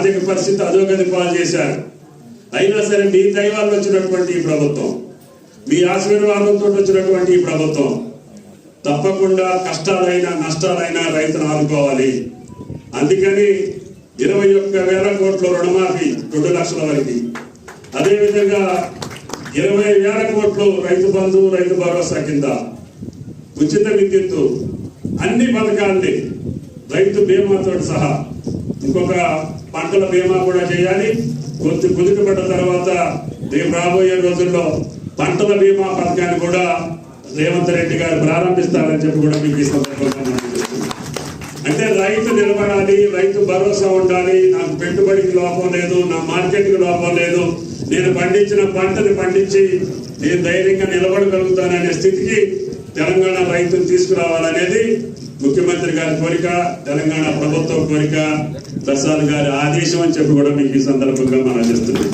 ఆర్థిక పరిస్థితి అధోగతి పాలు చేశారు. అయినా సరే మీ దైవాలు వచ్చినటువంటి ఈ ప్రభుత్వం మీ ఆశీర్వాదంతో వచ్చినటువంటి ఈ ప్రభుత్వం తప్పకుండా కష్టాలైనా నష్టాలైనా రైతును ఆదుకోవాలి. అందుకని ఇరవై ఒక్క వేల కోట్ల రుణమాఫీ రెండు లక్షల వరకు. అదేవిధంగా ఇరవై వేల కోట్లు రైతు బంధువు రైతు భరోసా కింద ఉచిత విద్యుత్తు అన్ని పథకాల్ని రైతు బీమాతో సహా ఇంకొక పంటల బీమా కూడా చేయాలి. కొద్ది కుదుటపడ్డ తర్వాత రేపు రాబోయే రోజుల్లో పంటల బీమా పథకాన్ని కూడా రేవంత్ రెడ్డి గారు ప్రారంభిస్తారని చెప్పి కూడా మీకు ఈ సందర్భంగా అంటే రైతు నిలబడాలి రైతు భరోసా ఉండాలి. నాకు పెట్టుబడికి లోపం లేదు నా మార్కెట్కి లోపం లేదు. నేను పండించిన పంటని పండించి నేను ధైర్యంగా నిలబడగలుగుతాననే స్థితికి తెలంగాణ రైతును తీసుకురావాలనేది ముఖ్యమంత్రి గారి కోరిక తెలంగాణ ప్రభుత్వం కోరిక ప్రసాద్ గారి ఆదేశం అని చెప్పి కూడా మీకు ఈ సందర్భంగా మనం చేస్తున్నాం